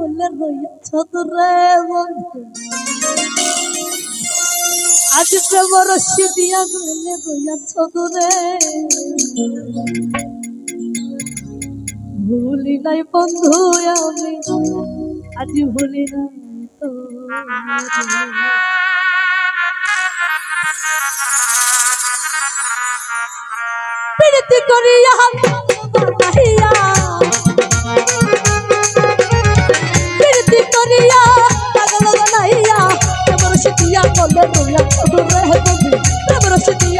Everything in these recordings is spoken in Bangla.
বলে রইছ তোরে আজ প্রেম রশ্মি দিয়া গলে রইয়াছ তোরে ভুলি নাই বন্ধু আমি আজি ভুলি নাই তো প্রীতি করিয়া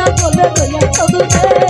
我的歌样，小孙子。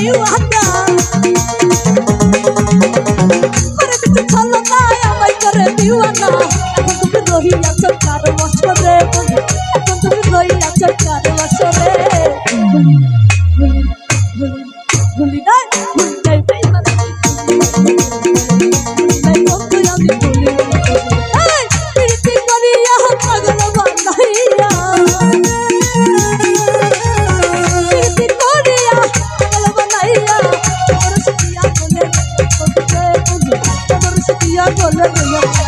you are the. 我乐悠悠。